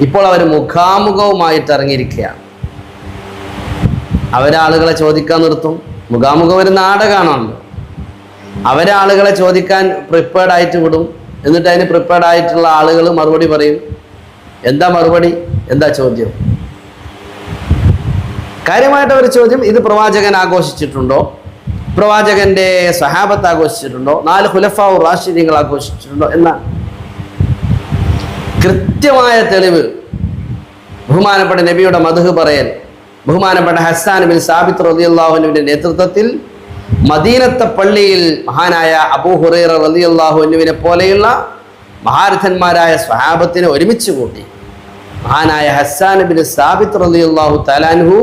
ഇപ്പോൾ അവർ മുഖാമുഖവുമായിട്ട് ഇറങ്ങിയിരിക്കുകയാണ്. അവരാളുകളെ ചോദിക്കാൻ നിർത്തും. മുഖാമുഖം ഒരു നാടകമാണല്ലോ അവരാളുകളെ ചോദിക്കാൻ പ്രിപ്പയർഡ് ആയിട്ട് വിടും. എന്നിട്ട് അതിന് പ്രിപ്പയർഡ് ആയിട്ടുള്ള ആളുകൾ മറുപടി പറയും. എന്താ മറുപടി? എന്താ ചോദ്യം? കാര്യമായിട്ട് ഒരു ചോദ്യം ഇത് പ്രവാചകൻ ആഘോഷിച്ചിട്ടുണ്ടോ? പ്രവാചകന്റെ സഹാബത്ത് ആഘോഷിച്ചിട്ടുണ്ടോ? നാല് ഹുലഫാവ് റാഷിദ്യങ്ങൾ ആഘോഷിച്ചിട്ടുണ്ടോ? എന്നാണ്. കൃത്യമായ തെളിവ് ബഹുമാനപ്പെട്ട നബിയുടെ മധു പറയൽ ബഹുമാനപ്പെട്ട ഹസ്സാൻ ബിൻ സാബിത്ത് റലിയല്ലാഹുവിന്റെ നേതൃത്വത്തിൽ മദീനത്തെ പള്ളിയിൽ മഹാനായ അബൂ ഹുറൈറ അള്ളാഹുനുവിനെ പോലെയുള്ള മഹാരഥന്മാരായ സ്വഹാബത്തിനെ ഒരുമിച്ച് കൂട്ടി മഹാനായ ഹസ്സാൻ ബിൻ സാബിത്ത് റലിയല്ലാഹു തലാൻഹു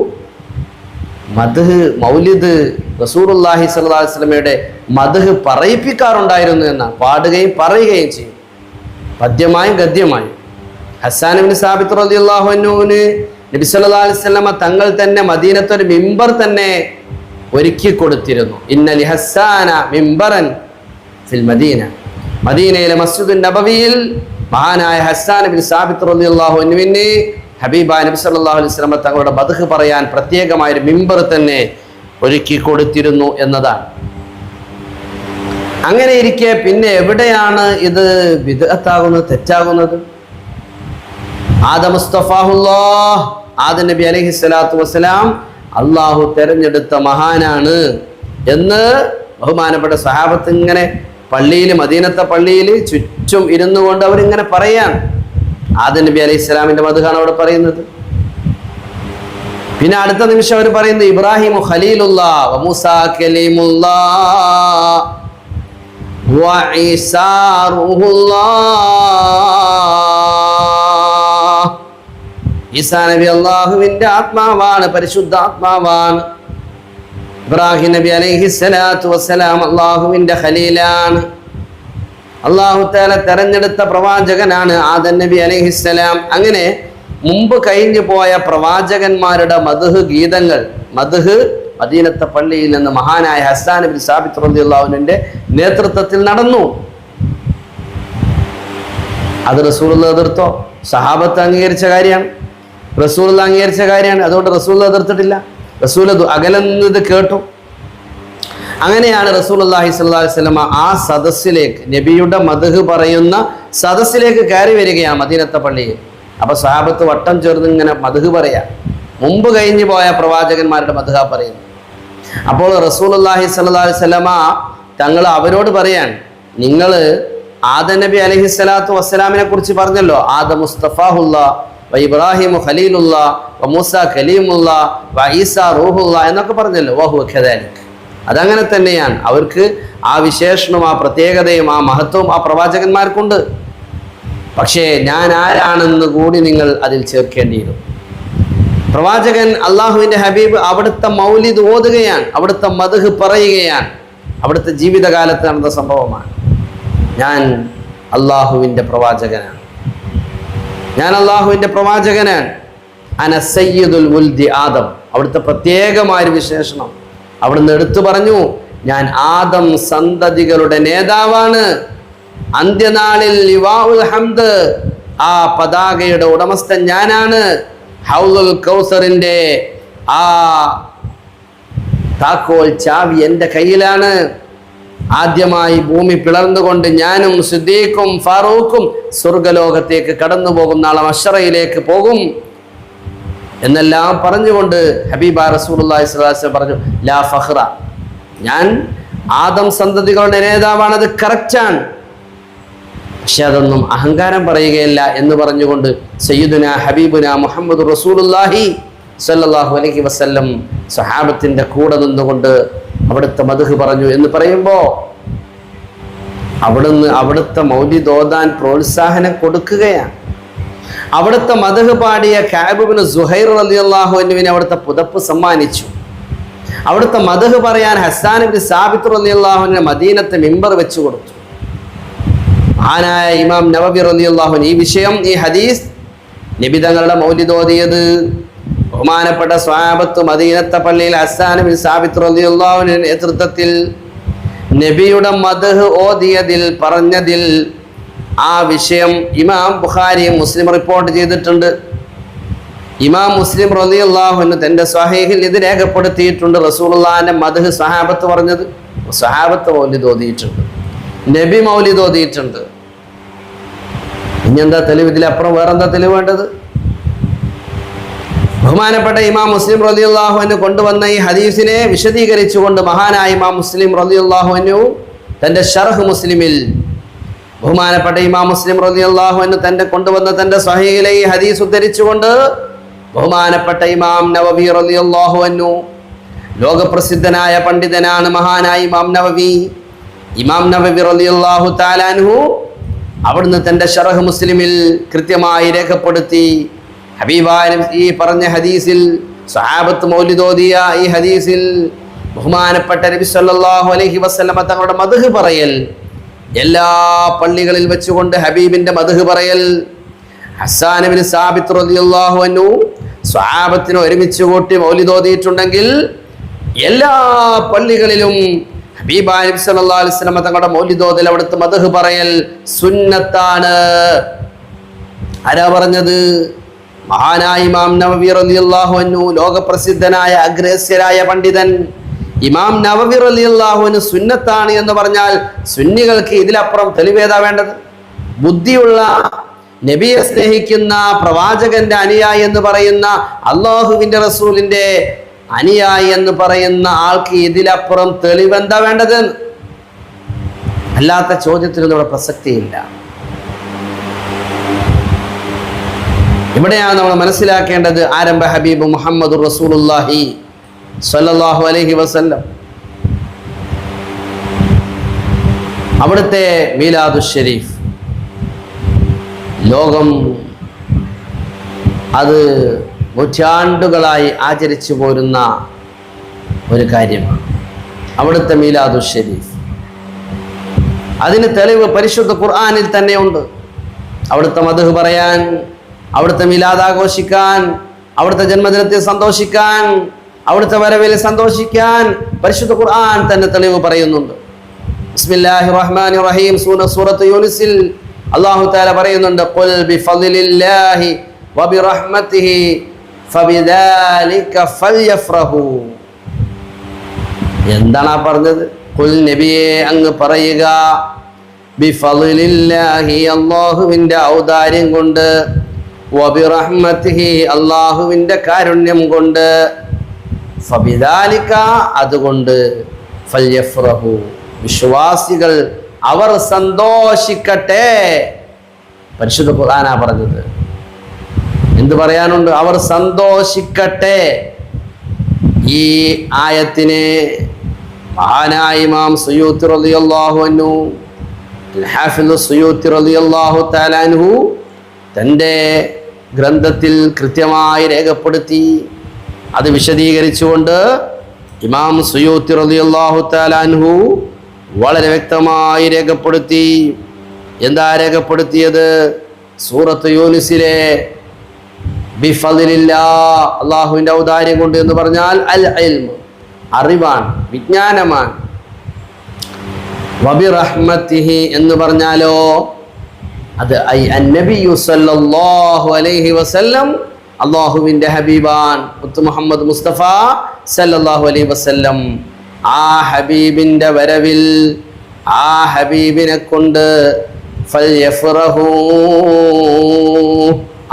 മധുഹ് മൗലിദ് റസൂറുല്ലാഹി സ്വല്ലല്ലാഹി അലൈഹി വസല്ലമയുടെ മധു പറയിപ്പിക്കാറുണ്ടായിരുന്നു എന്നാണ് പാടുകയും പറയുകയും ചെയ്യും പദ്യമായും ഗദ്യമായും. ഹസ്സാൻ ബിൻ സാബിത്ത് റളിയല്ലാഹു അൻഹുവിന് നബി സല്ലല്ലാഹു അലൈഹി വസല്ലമ തങ്ങൾ തന്നെ മദീനത്ത് ഒരു മിമ്പർ തന്നെ ഒരുക്കി കൊടുത്തിരുന്നു. ഇന്ന ഹസ്സാന മിമ്പറൻ ഫിൽ മദീന. മദീനയിലെ മസ്ജിദ് നബവിയിൽ മഹാനായ ഹസ്സാൻ ബിൻ സാബിത്ത് റളിയല്ലാഹു അൻഹുവിന് ഹബീബ നബി സല്ലല്ലാഹു അലൈഹി തങ്ങളുടെ ബദഹ് പറയാൻ പ്രത്യേകമായ ഒരു മിമ്പർ തന്നെ ഒരുക്കി കൊടുത്തിരുന്നു എന്നതാണ്. അങ്ങനെ ഇരിക്കെ പിന്നെ എവിടെയാണ് ഇത് വിദഗത്താകുന്നത് തെറ്റാകുന്നത്? ആദമുസ്തഫാഹുല്ലോ ആദ നബി അലഹി സ്വലാത്തു വസ്സലാം അള്ളാഹു തെരഞ്ഞെടുത്ത മഹാനാണ് എന്ന് ബഹുമാനപ്പെട്ട സഹാബത്ത് ഇങ്ങനെ പള്ളിയിൽ മദീനത്തെ പള്ളിയിൽ ചുറ്റും ഇരുന്നു കൊണ്ട് അവരിങ്ങനെ പറയാൻ. ആദ നബി അലൈഹി സ്വലാമിന്റെ മധുഹാണ് അവിടെ പറയുന്നത്. പിന്നെ അടുത്ത നിമിഷം അവർ പറയുന്നത് ഇബ്രാഹിം ഖലീലുള്ള വമൂസ കലീമുല്ലാ وعيسى روح الله ഈസാ നബി അള്ളാഹുവിന്റെ ആത്മാവാണ് പരിശുദ്ധ ആത്മാവാണ് ഇബ്രാഹിം നബി അലൈഹി സ്വലാത്തു വസ്സലാം അള്ളാഹുവിന്റെ ഖലീലാണ് അള്ളാഹു താല തെരഞ്ഞെടുത്ത പ്രവാചകനാണ് ആദൻ നബി അലൈഹിസ്സലാം അങ്ങനെ മുമ്പ് കഴിഞ്ഞു പോയ പ്രവാചകന്മാരുടെ മധുഹ് ഗീതങ്ങൾ മധുഹ് മദീനത്തെ പള്ളിയിൽ നിന്ന് മഹാനായ ഹസ്സാൻ സാബിത് റളിയല്ലാഹുവിന്റെ നേതൃത്വത്തിൽ നടന്നു. അത് റസൂൽ എതിർത്തോ? സഹാബത്ത് അംഗീകരിച്ച കാര്യമാണ്. റസൂൽ അംഗീകരിച്ച കാര്യമാണ്. അതുകൊണ്ട് റസൂൽ എതിർത്തിട്ടില്ല. റസൂൽ അകലെന്നത് കേട്ടു. അങ്ങനെയാണ് റസൂൽ അള്ളാഹി സ്വല്ലി സ്വലമ ആ സദസ്സിലേക്ക് നബിയുടെ മധുഹ് പറയുന്ന സദസ്സിലേക്ക് കയറി വരികയാണ് മദീനത്തെ പള്ളിയിൽ. അപ്പൊ സഹാബത്ത് വട്ടം ചേർന്ന് ഇങ്ങനെ മധുഹ് പറയാ. മുമ്പ് കഴിഞ്ഞു പോയ പ്രവാചകന്മാരുടെ മധുഹ പറയുന്നു. അപ്പോൾ റസൂൽ അള്ളാഹി സല്ലാ സ്വലമ തങ്ങൾ അവരോട് പറയാൻ നിങ്ങൾ ആദ നബി അലഹി സ്വലാത്തു വസ്സലാമിനെ കുറിച്ച് പറഞ്ഞല്ലോ. ആദ മുസ്തഫാഹുല്ല വ ഇബ്രാഹിം ഖലീലുള്ള വ മൂസ കലീമുള്ള വ ഈസ റൂഹുള്ള എന്നൊക്കെ പറഞ്ഞല്ലോ. വഹു ഖദാലിക്. അതങ്ങനെ തന്നെയാണ്. അവർക്ക് ആ വിശേഷണവും ആ പ്രത്യേകതയും ആ മഹത്വവും ആ പ്രവാചകന്മാർക്കുണ്ട്. പക്ഷേ ഞാൻ ആരാണെന്ന് കൂടി നിങ്ങൾ അതിൽ ചേർക്കേണ്ടിയിരുന്നു പ്രവാചകൻ അള്ളാഹുവിന്റെ ഹബീബ് അവിടുത്തെ മൗലിദ് ഓതുകയാണ് അവിടുത്തെ മധുഹ് പറയുകയാണ്. അവിടുത്തെ ജീവിതകാലത്ത് നടന്ന സംഭവമാണ്. ഞാൻ അള്ളാഹുവിന്റെ പ്രവാചകനാണ്. ഞാൻ അള്ളാഹുവിന്റെ പ്രവാചകനാണ്. അന സയ്യിദുൽ ഉൽദി ആദം. അവിടുത്തെ പ്രത്യേകമായൊരു വിശേഷണം. അവിടുന്ന് എടുത്തു പറഞ്ഞു ഞാൻ ആദം സന്തതികളുടെ നേതാവാണ്. അന്ത്യനാളിൽ ഹംദ് ആ പതാകയുടെ ഉടമസ്ഥൻ ഞാനാണ്. ഹൗലുൽ കൗസറിന്റെ ആ താക്കോൽ ചാവി എന്റെ കയ്യിലാണ്. ആദ്യമായി ഭൂമി പിളർന്നുകൊണ്ട് ഞാനും സിദ്ദീഖും ഫാറൂഖും സ്വർഗലോകത്തേക്ക് കടന്നു പോകും നാളെ മഷറയിലേക്ക് പോകും. എന്നെല്ലാം പറഞ്ഞുകൊണ്ട് ഹബീബ സ്വല്ലല്ലാഹു പറഞ്ഞു ലാ ഫഹ്റ ഞാൻ ആദം സന്തതികളുടെ നേതാവാണ് അത് കറക്റ്റാണ് പക്ഷെ അതൊന്നും അഹങ്കാരം പറയുകയല്ല എന്ന് പറഞ്ഞുകൊണ്ട് സയ്യിദുന ഹബീബുന മുഹമ്മദ് റസൂലുല്ലാഹി സല്ലാഹു അലൈഹി വസ്ല്ലം സഹാബത്തിന്റെ കൂടെ നിന്നുകൊണ്ട് അവിടുത്തെ മധുഹ് പറഞ്ഞു എന്ന് പറയുമ്പോൾ അവിടുന്ന് അവിടുത്തെ മൗലി ദോദാൻ പ്രോത്സാഹനം കൊടുക്കുകയാണ്. അവിടുത്തെ മധുഹ് പാടിയ കാബുബിന് സുഹൈർ റളിയല്ലാഹു അൻഹുവിനെ അവിടുത്തെ പുതപ്പ് സമ്മാനിച്ചു. അവിടുത്തെ മധുഹ് പറയാൻ ഹസാൻ ബിൻ സാബിത്ത് മദീനത്തെ മിമ്പർ വെച്ചു കൊടുത്തു. മഹാനായ ഇമാം നവബി റളിയല്ലാഹു ഈ വിഷയം ഈ ഹദീസ് നബി തങ്ങളുടെ മൗലിദ് ഓതിയത് ബഹുമാനപ്പെട്ട സ്വാബത്ത് മദീനത്തെ പള്ളിയിൽ ഹസാൻ ബിൻ സാബിത്ത് റളിയല്ലാഹുവിന്റെ നേതൃത്വത്തിൽ നബിയുടെ മദഹ് ഓതിയതിൽ പറഞ്ഞതിൽ ആ വിഷയം ഇമാം ബുഖാരിയും മുസ്ലിം റിപ്പോർട്ട് ചെയ്തിട്ടുണ്ട്. ഇമാം മുസ്ലിം റലിയുള്ളാഹുന് തന്റെ സ്വഹീഹിൽ ഇത് രേഖപ്പെടുത്തിയിട്ടുണ്ട് റസൂലുള്ളാഹിന്റെ മദ്ഹ് സഹാബത്ത് പറഞ്ഞത്. സഹാബത്ത് മൗലിദ് ഓതിയിട്ടുണ്ട്. നബി മൗലിദ് ഓതിയിട്ടുണ്ട്. ഇനി എന്താ തെളിവ്? ഇതിലപ്പുറം വേറെന്താ തെളിവ് വേണ്ടത്? ബഹുമാനപ്പെട്ട ഇമാം മുസ്ലിം റളിയല്ലാഹുവിന് കൊണ്ടുവന്ന ഈ ഹദീസിനെ വിശദീകരിച്ചുകൊണ്ട് മഹാനായ ഇമാം മുസ്ലിം റലിയുള്ളാഹു എന്നു തന്റെ ഷർഹ് മുസ്ലിമിൽ ബഹുമാനപ്പെട്ട ഇമാം മുസ്ലിം റലിയുള്ളാഹു എന്ന് തന്റെ കൊണ്ടുവന്ന തന്റെ സ്വഹീഹിലെ ഈ ഹദീസ് ഉദ്ധരിച്ചുകൊണ്ട് ബഹുമാനപ്പെട്ട ഇമാം നവവി എന്നു ലോകപ്രസിദ്ധനായ പണ്ഡിതനാണ് മഹാനായ ഇമാം നവവി ഇമാം നബബി റളിയല്ലാഹു താലാൻഹു അവിടുന്ന് തന്റെ ഷറഹ് മുസ്ലിമിൽ കൃത്യമായി രേഖപ്പെടുത്തി. ഹബീബായ ഈ പറഞ്ഞ ഹദീസിൽ സഹാബത്ത് മൗലിദോദിയ ഈ ഹദീസിൽ ബഹുമാനപ്പെട്ട നബി സല്ലാഹു അലഹി വസ്ലമ തങ്ങളുടെ മധുഹ് പറയൽ എല്ലാ പള്ളികളിൽ വെച്ചുകൊണ്ട് ഹബീബിന്റെ മധുഹ് പറയൽ ഹസാനബിൻ സാബിത്ത് റളിയല്ലാഹു അനു സ്വഹാബത്തിന് ഒരുമിച്ച് കൂട്ടി മൗലിദോദിയിട്ടുണ്ടെങ്കിൽ എല്ലാ പള്ളികളിലും നബി സല്ലല്ലാഹു അലൈഹി വസല്ലമ തങ്ങളുടെ മൗലിദോദിൽ അവിടുത്തെ മദ്ഹ് പറയൽ സുന്നത്താണ്. ആരാ പറഞ്ഞത്? മഹാനായ ഇമാം നവവി റളിയല്ലാഹു അൻഹു ലോകപ്രസിദ്ധനായ അഗ്രസ്യരായ പണ്ഡിതൻ. ഇമാം നവവി റളിയല്ലാഹു അൻഹു സുന്നത്താണ് എന്ന് പറഞ്ഞാൽ സുന്നികൾക്ക് ഇതിലപ്പുറം തെളിവേതാ വേണ്ടത്? ബുദ്ധിയുള്ള നബിയെ സ്നേഹിക്കുന്ന പ്രവാചകന്റെ അനുയായി എന്ന് പറയുന്ന അള്ളാഹുവിന്റെ റസൂലിന്റെ അനുയായി എന്ന് പറയുന്ന ആൾക്ക് ഇതിലപ്പുറം തെളിവെന്താ വേണ്ടത്? അല്ലാത്ത ചോദ്യത്തിനൊന്നും ഇവിടെ പ്രസക്തിയില്ല. ഇവിടെയാണ് നമ്മൾ മനസ്സിലാക്കേണ്ടത് ആരംഭ ഹബീബ് മുഹമ്മദ് റസൂലുല്ലാഹി സല്ലാഹു അലഹി വസല്ലം. അവിടുത്തെ മീലാദു ഷെരീഫ്. ലോകം അത് നൂറ്റാണ്ടുകളായി ആചരിച്ചു പോരുന്ന ഒരു കാര്യമാണ്. അവിടുത്തെ മീലാദു ഷരീഫ്. അതിന് തെളിവ് പരിശുദ്ധ ഖുർആാനിൽ തന്നെയുണ്ട് അവിടുത്തെ മധു പറയാൻ അവിടുത്തെ മീലാദ് ആഘോഷിക്കാൻ അവിടുത്തെ ജന്മദിനത്തെ സന്തോഷിക്കാൻ അവിടുത്തെ വരവിൽ സന്തോഷിക്കാൻ പരിശുദ്ധ ഖുർആൻ തന്നെ തെളിവ് പറയുന്നുണ്ട്. ബിസ്മില്ലാഹി റഹ്മാനി റഹീം സൂന തആല പറയുന്നുണ്ട് വബിറഹ്മതിഹി എന്താണ് ആ പറഞ്ഞത്? ഖുൽ നബിയെ അങ്ങ് പറയുക അല്ലാഹുവിന്റെ ഔദാര്യം കൊണ്ട് അള്ളാഹുവിന്റെ അള്ളാഹുവിന്റെ കാരുണ്യം കൊണ്ട് അതുകൊണ്ട് വിശ്വാസികൾ അവർ സന്തോഷിക്കട്ടെ. പരിശുദ്ധ ഖുർആനാ പറഞ്ഞത്. എന്ത് പറയാനുണ്ട്? അവർ സന്തോഷിക്കട്ടെ. ഈ ആയത്തിനെ മഹാനായ ഇമാം റലിയല്ലാഹു ഹാഫിദ് സുയൂത്തി റളിയല്ലാഹു തആല അൻഹു തന്റെ ഗ്രന്ഥത്തിൽ കൃത്യമായി രേഖപ്പെടുത്തി. അത് വിശദീകരിച്ചുകൊണ്ട് ഇമാം സുയൂത്തി റളിയല്ലാഹു താലാൻഹു വളരെ വ്യക്തമായി രേഖപ്പെടുത്തി. എന്താ രേഖപ്പെടുത്തിയത്? സൂറത്ത് യൂനിസിലെ അള്ളാഹുവിന്റെ ഔദാര്യം കൊണ്ട് എന്ന് പറഞ്ഞാൽ അൽ ഇൽമ് അറിവാണ് വിജ്ഞാനമാണ് എന്ന് പറഞ്ഞാലോ അത് സല്ലല്ലാഹു അലൈഹി വസല്ലം ഹബീബാൻ മുഹമ്മദ് മുസ്തഫ സല്ലല്ലാഹു അലൈഹി വസല്ലം ആ ഹബീബിന്റെ വരവിൽ ആ ഹബീബിനെ കൊണ്ട് ഫൽയഫ്റഹൂ.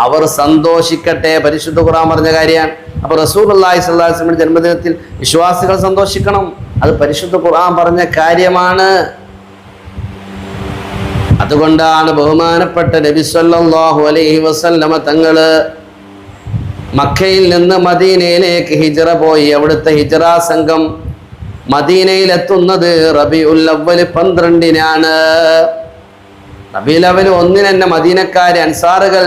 അവർ സന്തോഷിക്കട്ടെ പരിശുദ്ധ ഖുർആൻ പറഞ്ഞ കാര്യമാണ് അപ്പൊ റസൂൽ അള്ളാഹി സ്വല്ലാസ്ലമിന്റെ ജന്മദിനത്തിൽ വിശ്വാസികൾ സന്തോഷിക്കണം. അത് പരിശുദ്ധ ഖുർആൻ പറഞ്ഞ കാര്യമാണ്. അതുകൊണ്ടാണ് ബഹുമാനപ്പെട്ട നബി സല്ലാഹു അലൈഹി വസല്ലമ തങ്ങൾ മക്കയിൽ നിന്ന് മദീനയിലേക്ക് ഹിജറ പോയി. അവിടുത്തെ ഹിജറ സംഘം മദീനയിൽ എത്തുന്നത് റബിഉൽ അവ്വൽ പന്ത്രണ്ടിനാണ്. റബി ലവൽ ഒന്നിന് മദീനക്കാരെ മദീനക്കാര് അൻസാറുകൾ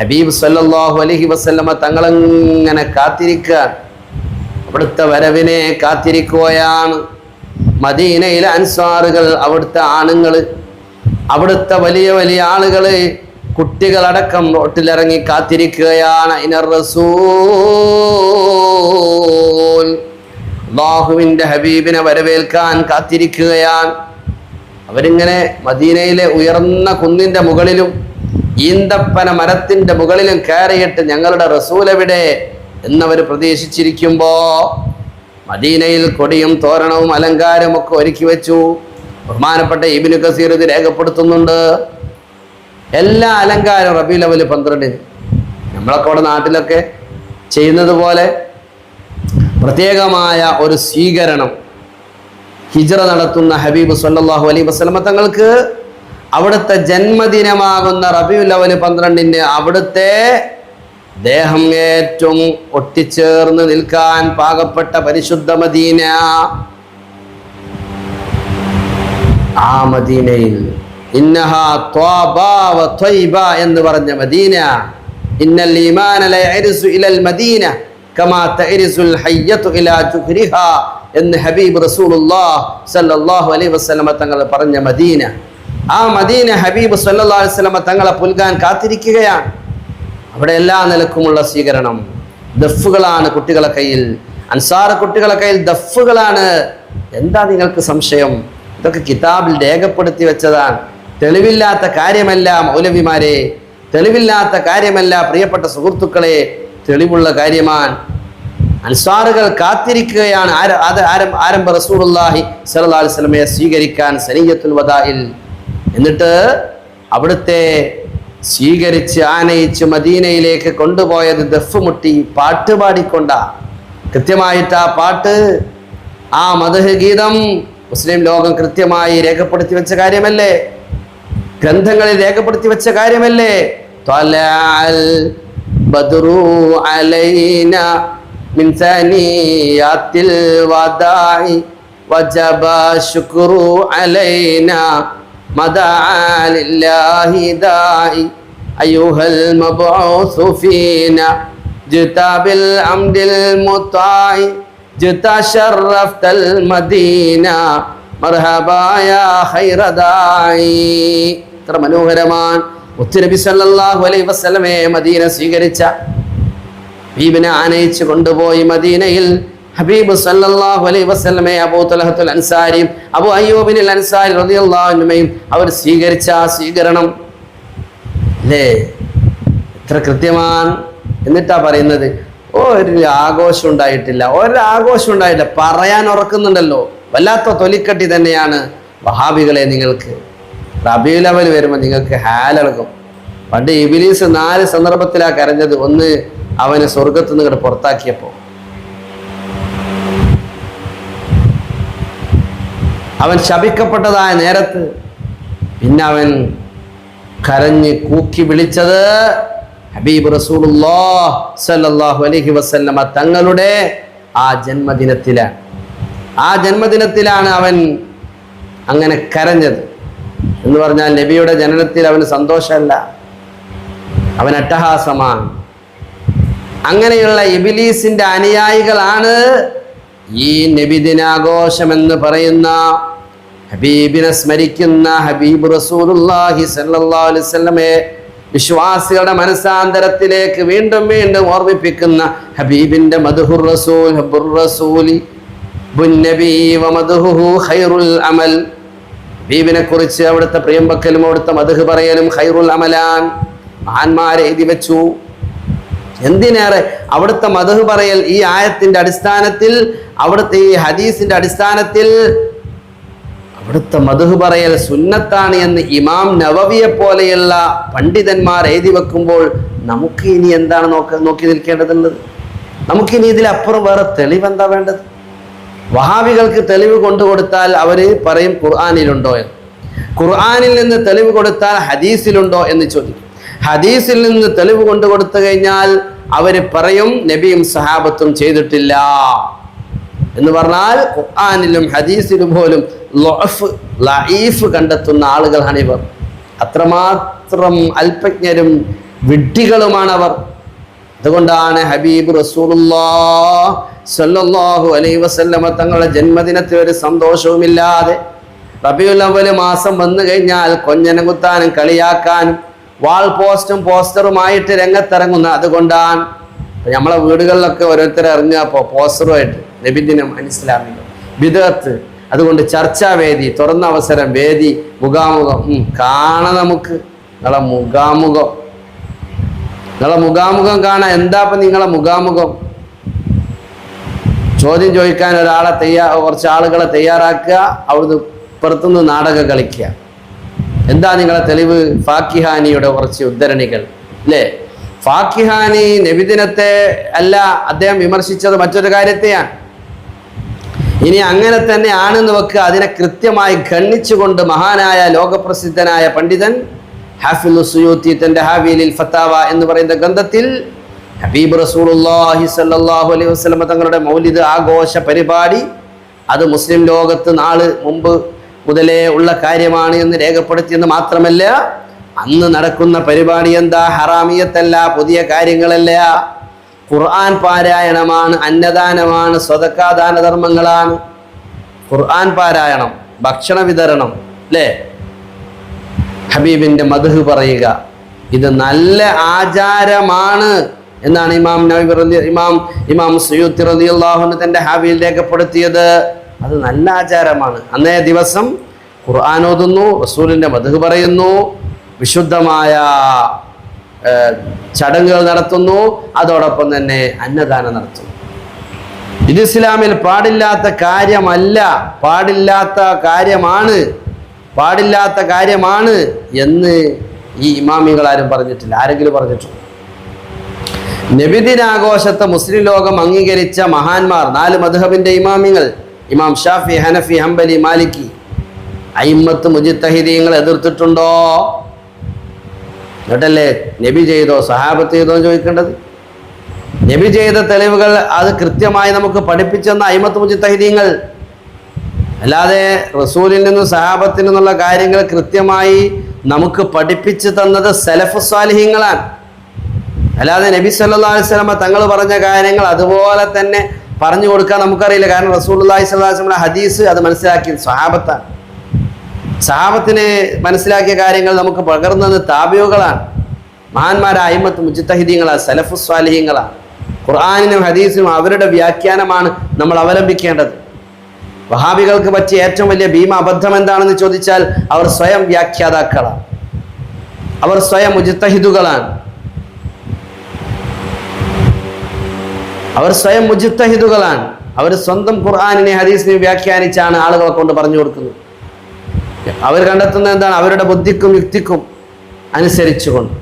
ഹബീബ് സല്ലാഹു അലഹി വസല്ലമ തങ്ങളെങ്ങനെ കാത്തിരിക്കുക അവിടുത്തെ വരവിനെ കാത്തിരിക്കുകയാണ്. മദീനയിലെ അൻസാറുകൾ അവിടുത്തെ ആണുങ്ങൾ അവിടുത്തെ വലിയ വലിയ ആളുകൾ കുട്ടികളടക്കം റോട്ടിലിറങ്ങി കാത്തിരിക്കുകയാണ്. ഇനർ റസൂൽ അള്ളാഹുവിന്റെ ഹബീബിനെ വരവേൽക്കാൻ കാത്തിരിക്കുകയാണ്. അവരിങ്ങനെ മദീനയിലെ ഉയർന്ന കുന്നിന്റെ മുകളിലും ഈന്തപ്പന മരത്തിന്റെ മുകളിലും കയറിയിട്ട് ഞങ്ങളുടെ റസൂൽ എവിടെ എന്നവർ പ്രതീക്ഷിച്ചിരിക്കുമ്പോ മദീനയിൽ കൊടിയും തോരണവും അലങ്കാരവും ഒക്കെ ഒരുക്കി വെച്ചു. ബഹുമാനപ്പെട്ട ഇബിനു കസീർ ഇത് രേഖപ്പെടുത്തുന്നുണ്ട്. എല്ലാ അലങ്കാരവും റബി ലെവൽ പന്ത്രണ്ടിന് നമ്മളൊക്കെ അവിടെ നാട്ടിലൊക്കെ ചെയ്യുന്നത് പോലെ പ്രത്യേകമായ ഒരു സ്വീകരണം ഹിജറ നടത്തുന്ന ഹബീബ് സല്ലാഹു അലൈഹി വസ്ലമ തങ്ങൾക്ക് അവിടുത്തെ ജന്മദിനമാകുന്ന റബിയുൽ അവൽ പന്ത്രണ്ടിന് അവിടുത്തെ ദേഹം ഏറ്റവും ഒട്ടിച്ചേർന്ന് നിൽക്കാൻ പാകപ്പെട്ട പരിശുദ്ധ മദീന. ആ മദീനയിൽ എന്ന് പറഞ്ഞ മദീന. ഇന്നൽ ഈമാന ഇലൽ മദീന കമാ ഇലാ എന്ന് ഹബീബ് റസൂലുള്ളാഹ് അലൈഹി തങ്ങൾ പറഞ്ഞ മദീന. ആ മദീന ഹബീബ് സല്ലല്ലാഹു അലൈഹി വസല്ലമ തങ്ങളെ പുൽകാൻ കാത്തിരിക്കുകയാണ്. അവിടെ എല്ലാ നിലക്കുമുള്ള സ്വീകരണം. ദഫുകളാണ് കുട്ടികളെ കയ്യിൽ. അൻസാറ കുട്ടികളെ കയ്യിൽ ദഫുകളാണ് എന്താ നിങ്ങൾക്ക് സംശയം? ഇതൊക്കെ കിതാബിൽ രേഖപ്പെടുത്തി വെച്ചതാണ്. തെളിവില്ലാത്ത കാര്യമല്ല മൗലവിമാരെ തെളിവില്ലാത്ത കാര്യമല്ല പ്രിയപ്പെട്ട സുഹൃത്തുക്കളെ തെളിവുള്ള കാര്യമാണ്. അൻസാറുകൾ കാത്തിരിക്കുകയാണ്. ആരംഭ റസൂലുള്ളാഹി സലഹ് അലൈഹി വസല്ലമയെ സ്വീകരിക്കാൻ സനീയത്തുൽ വദായിൽ എന്നിട്ട് അവിടുത്തെ സ്വീകരിച്ച് ആനയിച്ച് മദീനയിലേക്ക് കൊണ്ടുപോയത് ദഫ് മുട്ടി പാട്ട് പാടിക്കൊണ്ട. കൃത്യമായിട്ട് ആ പാട്ട് ആ മധുഹ ഗീതം മുസ്ലിം ലോകം കൃത്യമായി രേഖപ്പെടുത്തി വെച്ച കാര്യമല്ലേ? ഗ്രന്ഥങ്ങളിൽ രേഖപ്പെടുത്തി വെച്ച കാര്യമല്ലേ? അലൈന മിൻ സനിയാത്തിൽ വദാഇ വജബ ശുക്രു അലൈന മദഅ ലില്ലാഹി ദാഇ അയ്യുഹൽ മബ്ഊസ് ഫീന جئت بالأمد المطاع جئت شرفت المدينة مرحبا يا خير داعي ഇത്ര മനോഹരമാണ് മുത്തുനബി സല്ലല്ലാഹു അലൈഹി വസല്ലമയെ മദീന സ്വീകരിച്ച ഹബീബിനെ ആനയിച്ച് കൊണ്ടുപോയി മദീനയിൽ ഹബീബ് സല്ലാഹു അലൈ വസ്ലമെ അബൂ തലഹത്തുൽ അൻസാരിയും അബു അയ്യൂബിനിൽ അൻസാരി അൻഹുമയും അവർ സ്വീകരിച്ച ആ സ്വീകരണം. അല്ലേ എത്ര കൃത്യമാണ് എന്നിട്ടാ പറയുന്നത്. ഒരു ആഘോഷം ഉണ്ടായിട്ടില്ല. ഒരാഘോഷം ഉണ്ടായിട്ടില്ല പറയാൻ ഉറക്കുന്നുണ്ടല്ലോ. വല്ലാത്ത തൊലിക്കട്ടി തന്നെയാണ് വഹാബികളെ നിങ്ങൾക്ക്. റബി ലെവൽ വരുമ്പോൾ നിങ്ങൾക്ക് ഹാലിളകും പണ്ട് ഇബിലീസ് നാല് സന്ദർഭത്തിലാണ് കരഞ്ഞത്. ഒന്ന് അവനെ സ്വർഗത്ത് നിന്ന് പുറത്താക്കിയപ്പോൾ അവൻ ശപിക്കപ്പെട്ടതായ നേരത്ത് പിന്നെ അവൻ കരഞ്ഞ് കൂക്കി വിളിച്ചത് ഹബീബ് റസൂലുള്ളാഹ് സല്ലല്ലാഹു അലൈഹി വസല്ലമ തങ്ങളുടെ ആ ജന്മദിനത്തിലാണ്. ആ ജന്മദിനത്തിലാണ് അവൻ അങ്ങനെ കരഞ്ഞത്. എന്ന് പറഞ്ഞാൽ നബിയുടെ ജനനത്തിൽ അവന് സന്തോഷമല്ല. അവൻ അട്ടഹാസമാണ്. അങ്ങനെയുള്ള ഇബിലീസിന്റെ അനുയായികളാണ് ഈ നബിദിനാഘോഷം എന്ന് പറയുന്ന ഹബീബിനെ സ്മരിക്കുന്ന ഹബീബ് റസൂലുള്ളാഹി സല്ലല്ലാഹു അലൈഹി വസല്ലമയെ വിശ്വാസികളുടെ മനസാന്തരത്തിലേക്ക് വീണ്ടും വീണ്ടും ഓർമ്മിപ്പിക്കുന്ന ഹബീബിന്റെ മദ്ഹുർ റസൂൽ ഹബ്ബുർ റസൂലി ഖൈറുൽ അമൽ. ഹബീബിനെ കുറിച്ച് അവിടുത്തെ പ്രിയമ്പക്കലും അവിടുത്തെ മധുഹ് പറയലും ഖൈറുൽ അമലാൻ മഹാന്മാരെ എഴുതി വെച്ചു. എന്തിനേറെ അവിടുത്തെ മധുഹ് പറയൽ ഈ ആയത്തിന്റെ അടിസ്ഥാനത്തിൽ അവിടുത്തെ ഈ ഹദീസിന്റെ അടിസ്ഥാനത്തിൽ അവിടുത്തെ മധു പറയൽ സുന്നത്താണ് എന്ന് ഇമാം നവവിയെ പോലെയുള്ള പണ്ഡിതന്മാർ എഴുതി വെക്കുമ്പോൾ നമുക്ക് ഇനി എന്താണ് നോക്ക നോക്കി നിൽക്കേണ്ടതുള്ളത്? നമുക്കിനി ഇതിലപ്പുറം വേറെ തെളിവ് എന്താ വേണ്ടത്? വഹാബികൾക്ക് തെളിവ് കൊണ്ടു കൊടുത്താൽ അവർ പറയും ഖുർആാനിലുണ്ടോ എന്ന്. ഖുർആാനിൽ നിന്ന് തെളിവ് കൊടുത്താൽ ഹദീസിലുണ്ടോ എന്ന് ചോദിക്കും. ഹദീസിൽ നിന്ന് തെളിവ് കൊണ്ടു കൊടുത്തു കഴിഞ്ഞാൽ അവർ പറയും നബിയും സഹാബത്തും ചെയ്തിട്ടില്ല. എന്ന് പറഞ്ഞാൽ ഖുർആാനിലും ഹദീസിലും പോലും ലൊഫ് ലഈഫ് കണ്ടെത്തുന്ന ആളുകളാണ് ഇവർ. അത്രമാത്രം അല്പജ്ഞരും വിഡ്ഢികളുമാണ് അവർ. അതുകൊണ്ടാണ് ഹബീബ് റസൂലുള്ളാഹ് സല്ലല്ലാഹു അലൈഹി വസല്ലമ തങ്ങളുടെ ജന്മദിനത്തിൽ ഒരു സന്തോഷവുമില്ലാതെ റബിയുൽ അവൽ മാസം വന്നു കഴിഞ്ഞാൽ കൊഞ്ഞനം കുത്താനും കളിയാക്കാനും വാൾ പോസ്റ്റും പോസ്റ്ററുമായിട്ട് രംഗത്തിറങ്ങുന്ന അതുകൊണ്ടാണ്. നമ്മളെ വീടുകളിലൊക്കെ ഓരോരുത്തർ ഇറങ്ങുക അപ്പോൾ പോസ്റ്ററുമായിട്ട്. നബിദിനം അനിസ്ലാമികം. ബിദത്ത് അതുകൊണ്ട് ചർച്ചാവേദി തുറന്ന അവസരം വേദി മുഖാമുഖം. കാണാം നമുക്ക്. നിങ്ങളെ മുഖാമുഖം. നിങ്ങളെ മുഖാമുഖം കാണാൻ എന്താ ഇപ്പൊ നിങ്ങളെ മുഖാമുഖം? ചോദ്യം ചോദിക്കാൻ ഒരാളെ തയ്യാ കുറച്ച് ആളുകളെ തയ്യാറാക്കുക അവിടുന്ന് പുറത്തുനിന്ന് നാടകം കളിക്കുക. എന്താ നിങ്ങളെ തെളിവ്? ഫാക്കിഹാനിയുടെ കുറച്ച് ഉദ്ധരണികൾ. അല്ലേ? ഫാക്കിഹാനി നബിദിനത്തെ അല്ല അദ്ദേഹം വിമർശിച്ചത് മറ്റൊരു കാര്യത്തെയാണ്. ഇനി അങ്ങനെ തന്നെ ആണെന്ന് വെക്കുക. അതിനെ കൃത്യമായി ഖണ്ണിച്ചുകൊണ്ട് മഹാനായ ലോകപ്രസിദ്ധനായ പണ്ഡിതൻ സുയൂത്തി തന്റെ ഹാവിലിൽ ഫത്താവ എന്ന് പറയുന്ന ഗ്രന്ഥത്തിൽ ഹബീബ് റസൂലുള്ളാഹി സ്വല്ലല്ലാഹു അലൈഹി വസല്ലമ തങ്ങളുടെ മൗലിദ് ആഘോഷ പരിപാടി അത് മുസ്ലിം ലോകത്ത് നാൾ മുമ്പ് മുതലേ ഉള്ള കാര്യമാണ് എന്ന് രേഖപ്പെടുത്തിയെന്ന് മാത്രമല്ല അന്ന് നടക്കുന്ന പരിപാടി എന്താ? ഹറാമിയത്തല്ല പുതിയ കാര്യങ്ങളല്ല. ഖുർആൻ പാരായണമാണ് അന്നദാനമാണ് സ്വതക്കാദാന ധർമ്മങ്ങളാണ് ഖുർആൻ പാരായണം ഭക്ഷണ വിതരണം അല്ലേ ഹബീബിന്റെ മധു പറയുക ഇത് നല്ല ആചാരമാണ് എന്നാണ് ഇമാം നബി ഇമാം ഇമാം സുയൂത്തി റളിയല്ലാഹു തന്റെ ഹാബിയിൽ രേഖപ്പെടുത്തിയത്. അത് നല്ല ആചാരമാണ്. അന്നേ ദിവസം ഖുർആൻ ഓതുന്നു റസൂലിന്റെ മധു പറയുന്നു വിശുദ്ധമായ ചടങ്ങുകൾ നടത്തുന്നു. അതോടൊപ്പം തന്നെ അന്നദാനം നടത്തുന്നു. ഇത് ഇസ്ലാമിൽ പാടില്ലാത്ത കാര്യമല്ല. പാടില്ലാത്ത കാര്യമാണ്. പാടില്ലാത്ത കാര്യമാണ് എന്ന് ഈ ഇമാമികൾ ആരും പറഞ്ഞിട്ടില്ല. ആരെങ്കിലും പറഞ്ഞിട്ടുണ്ടോ? നബിദിനാഘോഷത്തെ മുസ്ലിം ലോകം അംഗീകരിച്ച മഹാന്മാർ നാല് മധുഹബിന്റെ ഇമാമിങ്ങൾ ഇമാം ഷാഫി ഹനഫി ഹംബലി മാലിക്കി അയിമത്ത് മുജിത്തഹിദീങ്ങൾ എതിർത്തിട്ടുണ്ടോ? എന്നിട്ടല്ലേ നബി ചെയ്തോ സഹാബത്ത് ചെയ്തോ എന്ന് ചോദിക്കേണ്ടത്? നബി ചെയ്ത തെളിവുകൾ അത് കൃത്യമായി നമുക്ക് പഠിപ്പിച്ചെന്ന അയിമത്ത് മുജിത്തഹിദീങ്ങൾ. അല്ലാതെ റസൂലിൽ നിന്നും സഹാബത്തിൽ നിന്നുള്ള കാര്യങ്ങൾ കൃത്യമായി നമുക്ക് പഠിപ്പിച്ചു തന്നത് സലഫ് സ്വാലിഹ്യങ്ങളാണ് അല്ലാതെ നബി സല്ലാ അലൈഹി സ്വലമ തങ്ങൾ പറഞ്ഞ കാര്യങ്ങൾ അതുപോലെ തന്നെ പറഞ്ഞു കൊടുക്കാൻ നമുക്കറിയില്ല. കാരണം റസൂൽ അള്ളാഹി സ്വലാസ്ലമിന്റെ ഹദീസ് അത് മനസ്സിലാക്കി സഹാബത്താണ്. സഹാബത്തിന് മനസ്സിലാക്കിയ കാര്യങ്ങൾ നമുക്ക് പകർന്നത് താബിയുകളാണ് മഹാന്മാരായ അയിമത്ത് മുജിത്തഹിദീങ്ങളാണ് സലഫു സ്വാലിഹീങ്ങളാണ് ഖുർആാനിനും ഹദീസിനും അവരുടെ വ്യാഖ്യാനമാണ് നമ്മൾ അവലംബിക്കേണ്ടത്. വഹാബികൾക്ക് പറ്റിയ ഏറ്റവും വലിയ ഭീമ അബദ്ധം എന്താണെന്ന് ചോദിച്ചാൽ അവർ സ്വയം വ്യാഖ്യാതാക്കളാണ് അവർ സ്വയം മുജിത്തഹിദുകളാണ്. അവർ സ്വയം മുജിത്തഹിദുകളാണ്. അവർ സ്വന്തം ഖുർആാനിനെ ഹദീസിനെ വ്യാഖ്യാനിച്ചാണ് ആളുകളെ കൊണ്ട് പറഞ്ഞു കൊടുക്കുന്നത്. അവർ കണ്ടെത്തുന്നത് എന്താണ്? അവരുടെ ബുദ്ധിക്കും യുക്തിക്കും അനുസരിച്ചുകൊണ്ട്.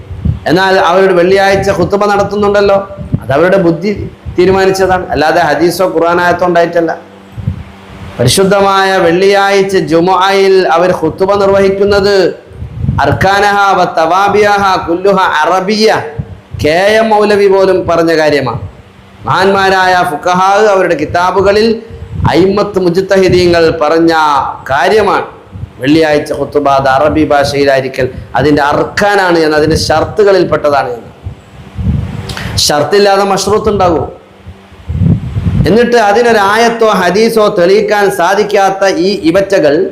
എന്നാൽ അവരുടെ വെള്ളിയാഴ്ച കുത്തുമ നടത്തുന്നുണ്ടല്ലോ. അത് അവരുടെ ബുദ്ധി തീരുമാനിച്ചതാണ്. അല്ലാതെ ഹദീസോ ഖുർആാനായത്തോ ഉണ്ടായിട്ടല്ല. പരിശുദ്ധമായ വെള്ളിയാഴ്ച ജുമുഅയിൽ അവർ ഖുത്തുബ നിർവഹിക്കുന്നത് വ അറബിയ കെ എം മൗലവി പോലും പറഞ്ഞ കാര്യമാണ്. മഹാന്മാരായ ഫുഖഹാ അവരുടെ കിതാബുകളിൽ അയിമത്ത് മുജിത്തഹിദീങ്ങൾ പറഞ്ഞ കാര്യമാണ്. വെള്ളിയാഴ്ച കുത്തുബ അത് അറബി ഭാഷയിലായിരിക്കൽ. അതിന്റെ അർക്കാനാണ് എന്ന് അതിന്റെ ഷർത്തുകളിൽപ്പെട്ടതാണ് എന്ന് ഷർത്തില്ലാതെ മഷ്റൂത്ത് ഉണ്ടാകുമോ എന്നിട്ട് അതിനൊരായത്തോ ഹദീസോ തെളിയിക്കാൻ സാധിക്കാത്ത ഈ ഇവറ്റകൾ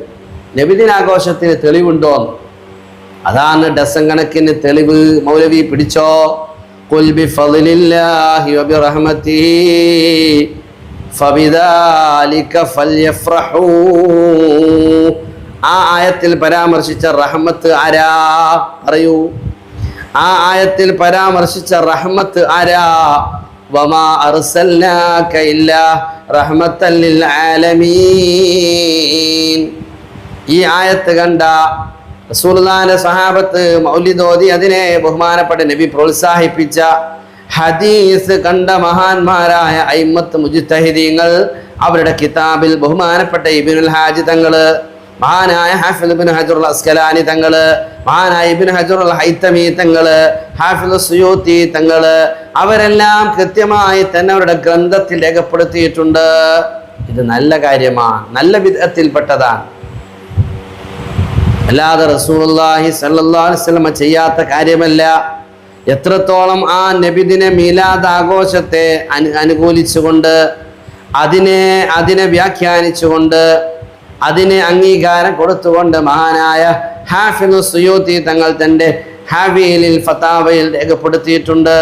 നബിദിനാഘോഷത്തിന് തെളിവുണ്ടോ? അതാണ് ഡസൻ കണക്കിന് തെളിവ്. മൗലവി പിടിച്ചോ? "ഖുൽ ബിഫളില്ലാഹി വബിറഹ്മതിഹി ഫബിദാലിക ഫൽയഫ്റഹൂ." ആ ആയത്തിൽ പരാമർശിച്ച റഹ്മത്ത് ആരാ? പറയൂ ആ ആയത്തിൽ പരാമർശിച്ച റഹ്മത്ത് ആരാ? വമാ അർസൽനാക ഇല്ലാ റഹ്മത്തൽ ലിൽ ആലമീൻ. ഈ ആയത്ത് കണ്ട റസൂലുള്ളാഹിന്റെ സഹാബത്ത് മൗലിദോദി അതിനെ ബഹുമാനപ്പെട്ട നബി പ്രോത്സാഹിപ്പിച്ച ഹദീസ് കണ്ട മഹാന്മാരായ അയിമത്ത് മുജിത്തഹിദീങ്ങൾ അവരുടെ കിതാബിൽ ബഹുമാനപ്പെട്ട ഇബിനുൽ ഹാജി തങ്ങൾ മഹാനായ ഹാഫിദ് ഹജറുൽ അസ്കലാനി തങ്ങൾ മഹാനായ ഇബ്നു ഹജറുൽ ഹൈത്തമി തങ്ങൾ ഹാഫിദ് സുയൂത്തി തങ്ങൾ അവരെല്ലാം കൃത്യമായി തന്നെ അവരുടെ ഗ്രന്ഥത്തിൽ രേഖപ്പെടുത്തിയിട്ടുണ്ട്. ഇത് നല്ല കാര്യമാണ് നല്ല വിധത്തിൽപ്പെട്ടതാണ്. അല്ലാതെ അലൈഹി വസല്ലമ ചെയ്യാത്ത കാര്യമല്ല. എത്രത്തോളം ആ നബിദിന മീലാദ് ആഘോഷത്തെ അനു അനുകൂലിച്ചുകൊണ്ട് അതിനെ അതിനെ വ്യാഖ്യാനിച്ചുകൊണ്ട് അതിന് അംഗീകാരം കൊടുത്തുകൊണ്ട് മഹാനായ ഹാഫിനു സുയൂത്തി തങ്ങൾ തന്റെ ഹാബിയലിൽ ഫത്താവയിൽ രേഖപ്പെടുത്തിയിട്ടുണ്ട്.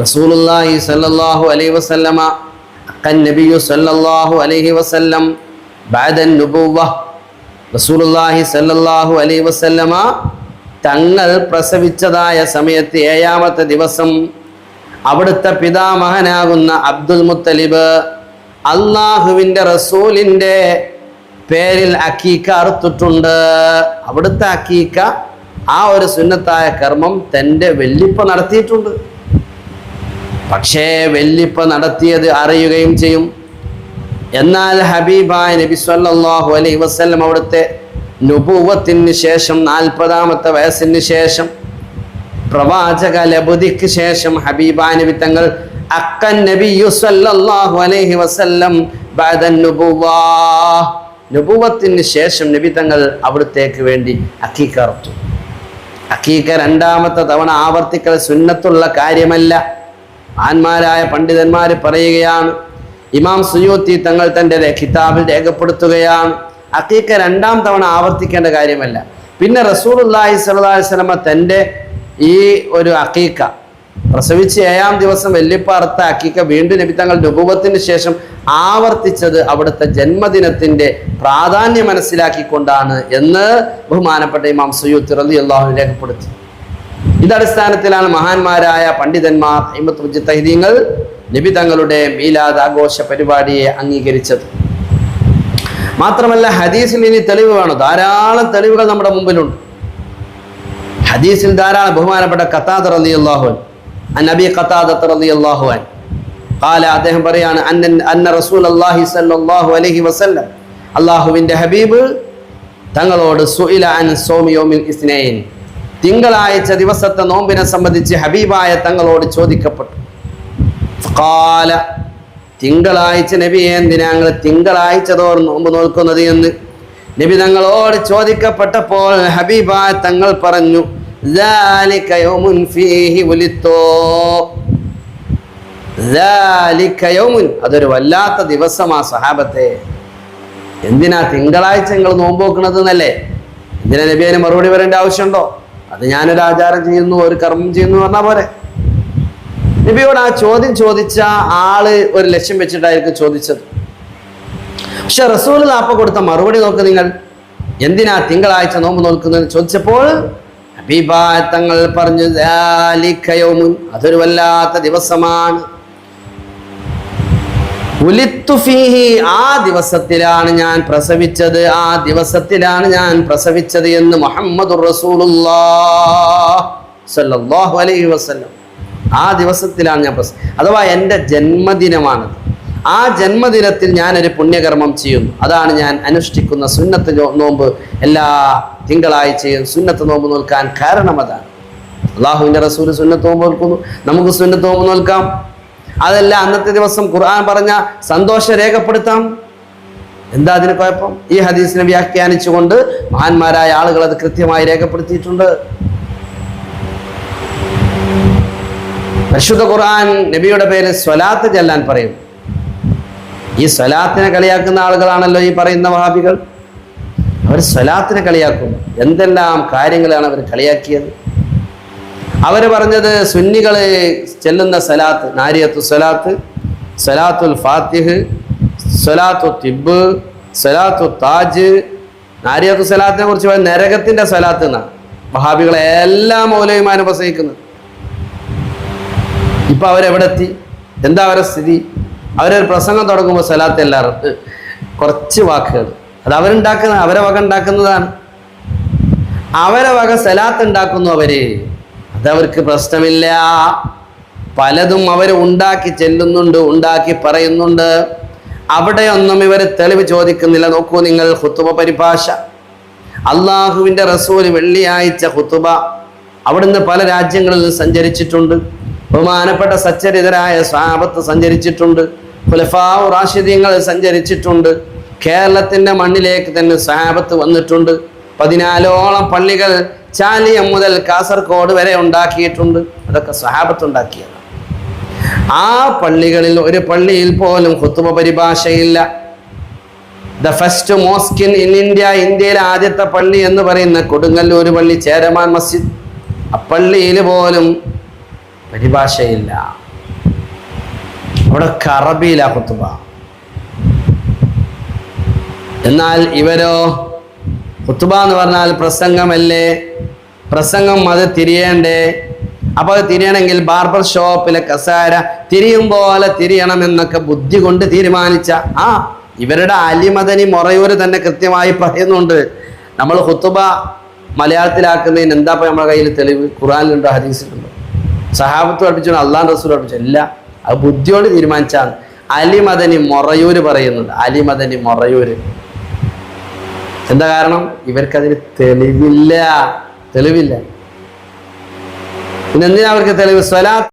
റസൂലുള്ളാഹി സല്ലല്ലാഹു അലൈഹി വസല്ലമ അക്കൻ നബിയു സല്ലല്ലാഹു അലൈഹി വസല്ലം ബാദൻ നുബുവ റസൂലുള്ളാഹി സല്ലല്ലാഹു അലൈഹി വസല്ലമ തങ്ങൾ പ്രസവിച്ചതായ സമയത്ത് ഏഴാമത്തെ ദിവസം അവിടുത്തെ പിതാമഹനാകുന്ന അബ്ദുൽ മുത്തലിബ് അള്ളാഹുവിന്റെ റസൂലിന്റെ പേരിൽ അക്കീക്ക അറുത്തിട്ടുണ്ട്. അവിടുത്തെ അക്കീക്ക ആ ഒരു സുന്നത്തായ കർമ്മം തന്റെ വെല്ലിപ്പ നടത്തിയിട്ടുണ്ട്. പക്ഷേ വെല്ലിപ്പ നടത്തിയത് അറിയുകയും ചെയ്യും. എന്നാൽ ഹബീബായ നബി സല്ലല്ലാഹു അലൈഹി വസല്ലം അവിടുത്തെ നുപൂവത്തിന് ശേഷം നാൽപ്പതാമത്തെ വയസ്സിന് ശേഷം പ്രവാചക ലബുദിക്ക് ശേഷം ഹബീബാ നബി തങ്ങൾ അക്കൻ നബി സല്ലല്ലാഹു അലൈഹി വസല്ലം ബഅദൻ നുബുവ്വാ നുബുവത്തിന് ശേഷം നബി തങ്ങൾ അവിടത്തേക്ക് വേണ്ടി അക്കീക്ക അറുത്തു അക്കീക്ക രണ്ടാമത്തെ തവണ ആവർത്തിക്കൽ സുന്നത്തുള്ള കാര്യമല്ല. ആന്മാരായ പണ്ഡിതന്മാർ പറയുകയാണ് ഇമാം സുയൂത്തി തങ്ങൾ തന്റെ കിതാബിൽ രേഖപ്പെടുത്തുകയാണ് അക്കീക്ക രണ്ടാം തവണ ആവർത്തിക്കേണ്ട കാര്യമല്ല. പിന്നെ സ്വല്ലല്ലാഹി അലൈഹി വസല്ലമ തന്റെ ഈ ഒരു അക്കീക്ക പ്രസവിച്ച് ഏഴാം ദിവസം വെല്ലിപ്പാർത്ത അക്കിക്ക വീണ്ടും നബി തങ്ങൾ നുപുവത്തിന് ശേഷം ആവർത്തിച്ചത് അവിടുത്തെ ജന്മദിനത്തിന്റെ പ്രാധാന്യം മനസ്സിലാക്കിക്കൊണ്ടാണ് എന്ന് ബഹുമാനപ്പെട്ട ഇമാം സുയൂത്ത് റലി അള്ളാഹു രേഖപ്പെടുത്തി. ഇതടിസ്ഥാനത്തിലാണ് മഹാന്മാരായ പണ്ഡിതന്മാർ അയിമത്ത് തൈദീങ്ങൾ നബി തങ്ങളുടെ മീലാദ് ആഘോഷ പരിപാടിയെ അംഗീകരിച്ചത്. മാത്രമല്ല ഹദീസിൽ ഇനി തെളിവ് വേണം. ധാരാളം തെളിവുകൾ നമ്മുടെ മുമ്പിലുണ്ട്. ഹദീസിൽ ധാരാളം ബഹുമാനപ്പെട്ട കത്താദർ റളിയല്ലാഹു അൻ അനബി ഖത്താദത്ത്റലിയല്ലാഹു അൻ അദ്ദേഹം പറയാണ് അന്നൻ അന്ന റസൂലുള്ളാഹി സ്വല്ലല്ലാഹു അലൈഹി വസല്ലം. അല്ലാഹുവിന്റെ ഹബീബ് തങ്ങളോട് സുഇല അൻ സോമിയോമിൽ ഇസ്നൈൻ. തിങ്കളാഴ്ച ദിവസത്തെ നോമ്പിനെ സംബന്ധിച്ച് ഹബീബായ തങ്ങളോട് ചോദിക്കപ്പെട്ടു. കാല തിങ്കളാഴ്ച നബി എന്തിനാ ഞങ്ങൾ തിങ്കളാഴ്ച തോർ നോമ്പ് നോക്കുന്നത്? എന്ന്. നബി തങ്ങളോട് ചോദിക്കപ്പെട്ടപ്പോൾ ഹബീബായ തങ്ങൾ പറഞ്ഞു ذَلِكَ يَوْمٌ فِيهِ ولدتُّ. ذَلِكَ يَوْمٌ. അതൊരു വല്ലാത്ത ദിവസമാ സഹാബത്തെ എന്തിനാ തിങ്കളാഴ്ച നിങ്ങൾ നോമ്പ് നോക്കുന്നത് എന്നല്ലേ എന്തിനാ നബിയന് മറുപടി വരേണ്ട ആവശ്യമുണ്ടോ അത് ഞാനൊരു ആചാരം ചെയ്യുന്നു ഒരു കർമ്മം ചെയ്യുന്നു എന്ന് പറഞ്ഞാൽ പോരെ നബിയോട് ആ ചോദ്യം ചോദിച്ച ആള് ഒരു ലക്ഷ്യം വെച്ചിട്ടായിരിക്കും ചോദിച്ചത് പക്ഷെ റസൂൽ നാപ്പ കൊടുത്ത മറുപടി നോക്ക് നിങ്ങൾ എന്തിനാ തിങ്കളാഴ്ച നോമ്പ് നോക്കുന്നത് ചോദിച്ചപ്പോൾ ഹബീബാ തങ്ങൾ പറഞ്ഞു. അതൊരു വല്ലാത്ത ദിവസമാണ് ആ ദിവസത്തിലാണ് ഞാൻ പ്രസവിച്ചത് ആ ദിവസത്തിലാണ് ഞാൻ പ്രസവിച്ചത് എന്ന് മുഹമ്മദ് അലൈഹി ആ ദിവസത്തിലാണ് ഞാൻ പ്രസ അഥവാ എന്റെ ജന്മദിനമാണത് ആ ജന്മദിനത്തിൽ ഞാനൊരു പുണ്യകർമ്മം ചെയ്യുന്നു അതാണ് ഞാൻ അനുഷ്ഠിക്കുന്ന സുന്നത്ത് നോമ്പ് എല്ലാ തിങ്കളാഴ്ചയും സുന്നത്ത് നോമ്പ് നോൽക്കാൻ കാരണം അതാണ്. അള്ളാഹുവിന്റെ റസൂൽ സുന്നത്ത് നോമ്പ് നോൽക്കുന്നു. നമുക്ക് സുന്നത്ത് നോമ്പ് നോൽക്കാം. അതല്ല അന്നത്തെ ദിവസം ഖുർആൻ പറഞ്ഞ സന്തോഷം രേഖപ്പെടുത്താം. എന്താ അതിന് കുഴപ്പം? ഈ ഹദീസിനെ വ്യാഖ്യാനിച്ചുകൊണ്ട് മഹാന്മാരായ ആളുകൾ അത് കൃത്യമായി രേഖപ്പെടുത്തിയിട്ടുണ്ട്. പരിശുദ്ധ ഖുർആൻ നബിയുടെ പേര് സ്വലാത്ത് ചെല്ലാൻ പറയും. ഈ സ്വലാത്തിനെ കളിയാക്കുന്ന ആളുകളാണല്ലോ ഈ പറയുന്ന വഹാബികൾ. അവർ സ്വലാത്തിനെ കളിയാക്കും എന്തെല്ലാം കാര്യങ്ങളാണ് അവർ കളിയാക്കിയത്? അവർ പറഞ്ഞത് സുന്നികൾ ചെല്ലുന്ന സലാത്ത് നാരിയത്തു സലാത്ത് സലാത്തുൽ ഫാത്തിഹ് സലാത്തു തിബ് സലാത്തു താജ് നാരിയത്തു സലാത്തിനെ കുറിച്ച് പറയുന്നത് നരകത്തിന്റെ സലാത്ത് എന്നാണ്. വഹാബികളെ എല്ലാ മൗലയുമാനും പ്രസംഗിക്കുന്നത് ഇപ്പം അവരെവിടെ എത്തി എന്താ അവരുടെ സ്ഥിതി? അവരൊരു പ്രസംഗം തുടങ്ങുമ്പോൾ സലാത്ത് എല്ലാവരും കുറച്ച് വാക്കുകൾ. അത് അവരുണ്ടാക്കുന്ന അവരെ വക ഉണ്ടാക്കുന്നതാണ്. അവരെ വക സലാത്ത് ഉണ്ടാക്കുന്നു അവർ. അതവർക്ക് പ്രശ്നമില്ല. പലതും അവർ ഉണ്ടാക്കി ചെല്ലുന്നുണ്ട് ഉണ്ടാക്കി പറയുന്നുണ്ട്. അവിടെയൊന്നും ഇവർ തെളിവ് ചോദിക്കുന്നില്ല. നോക്കൂ നിങ്ങൾ ഹുത്തുബ പരിഭാഷ. അള്ളാഹുവിന്റെ റസൂൽ വെള്ളിയാഴ്ച ഹുത്തുബ അവിടുന്ന് പല രാജ്യങ്ങളിൽ സഞ്ചരിച്ചിട്ടുണ്ട്. ബഹുമാനപ്പെട്ട സച്ചരിതരായ സ്വാപത്ത് സഞ്ചരിച്ചിട്ടുണ്ട്. ഖുലഫാവ് റാഷിദീങ്ങൾ സഞ്ചരിച്ചിട്ടുണ്ട്. കേരളത്തിന്റെ മണ്ണിലേക്ക് തന്നെ സ്വാപത്ത് വന്നിട്ടുണ്ട്. പതിനാലോളം പള്ളികൾ ചാലിയം മുതൽ കാസർഗോഡ് വരെ ഉണ്ടാക്കിയിട്ടുണ്ട്. അതൊക്കെ സ്വഹാബത്ത് ഉണ്ടാക്കിയതാണ് ആ പള്ളികളിൽ ഒരു പള്ളിയിൽ പോലും കുത്തുമ പരിഭാഷയില്ല. The first mosque in in India ഇന്ത്യയിലെ ആദ്യത്തെ പള്ളി എന്ന് പറയുന്ന കൊടുങ്ങല്ലൂർ പള്ളി ചേരമാൻ മസ്ജിദ്. ആ പള്ളിയിൽ പോലും പരിഭാഷയില്ല. അവിടെ അറബിയിലാ കുത്തുബ എന്നാൽ ഇവരോ? കുത്തുബ എന്ന് പറഞ്ഞാൽ പ്രസംഗമല്ലേ? പ്രസംഗം അത് തിരിയേണ്ടേ? അപ്പോൾ അത് തിരിയണമെങ്കിൽ ബാർബർ ഷോപ്പിലെ കസാര തിരിയും പോലെ തിരിയണം എന്നൊക്കെ ബുദ്ധി കൊണ്ട് തീരുമാനിച്ച ആ ഇവരുടെ അലിമതനി മൊറയൂര് തന്നെ കൃത്യമായി പറയുന്നുണ്ട്. നമ്മൾ ഹുത്തുബ മലയാളത്തിലാക്കുന്നതിന് എന്താ നമ്മുടെ കയ്യിൽ തെളിവ്? ഖുറാനിലുണ്ടോ ഹദീസിലുണ്ടോ. സഹാബത്ത് പഠിപ്പിച്ചു അള്ളാൻ റസൂൽ പഠിപ്പിച്ചു ഇല്ല അത് ബുദ്ധിയോട് തീരുമാനിച്ചാണ്. അലിമദനി മൊറയൂര് പറയുന്നുണ്ട് അലിമദനി മൊറയൂര്. എന്താ കാരണം? ഇവർക്കതിന് തെളിവില്ല. തെളിവില്ല. പിന്നെ എന്തിനാ അവർക്ക് തെളിവ്? സ്വലാത്ത്